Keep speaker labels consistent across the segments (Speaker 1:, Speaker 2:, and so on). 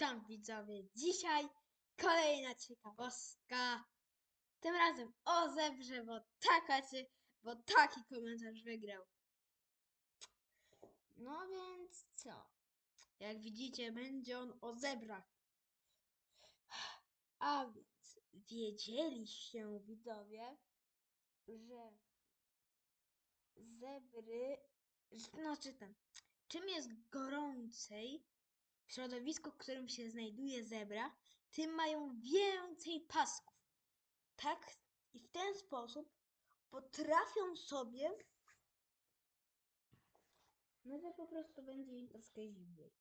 Speaker 1: Witam widzowie. Dzisiaj kolejna ciekawostka. Tym razem o zebrze, bo taka czy, bo taki komentarz wygrał. No więc co? Jak widzicie, będzie on o zebrach. A więc wiedzieliście widzowie, że zebry, znaczy ten, czym jest gorącej środowisku, w którym się znajduje zebra, tym mają więcej pasków. Tak i w ten sposób potrafią sobie, no że po prostu będzie im troszkę zimniej.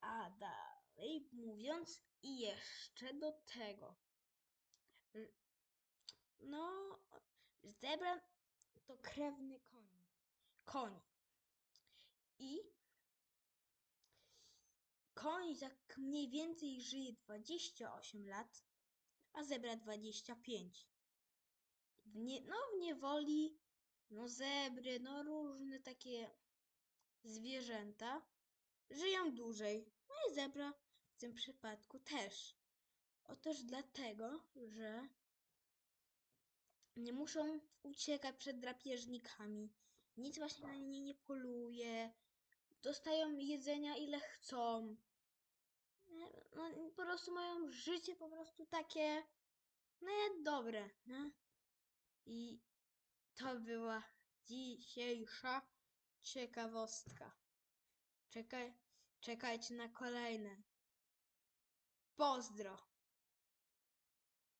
Speaker 1: A dalej mówiąc, i jeszcze do tego, y, no, zebra to krewny koni. Koni. I Koń tak mniej więcej żyje 28 lat, a zebra 25. W nie, no w niewoli, no zebry, no różne takie zwierzęta żyją dłużej. No i zebra w tym przypadku też. Otóż dlatego, że nie muszą uciekać przed drapieżnikami. Nic właśnie na nie nie poluje. Dostają jedzenia ile chcą. No, po prostu mają życie po prostu takie, no dobre, nie? I to była dzisiejsza ciekawostka. Czekaj, czekajcie na kolejne. Pozdro!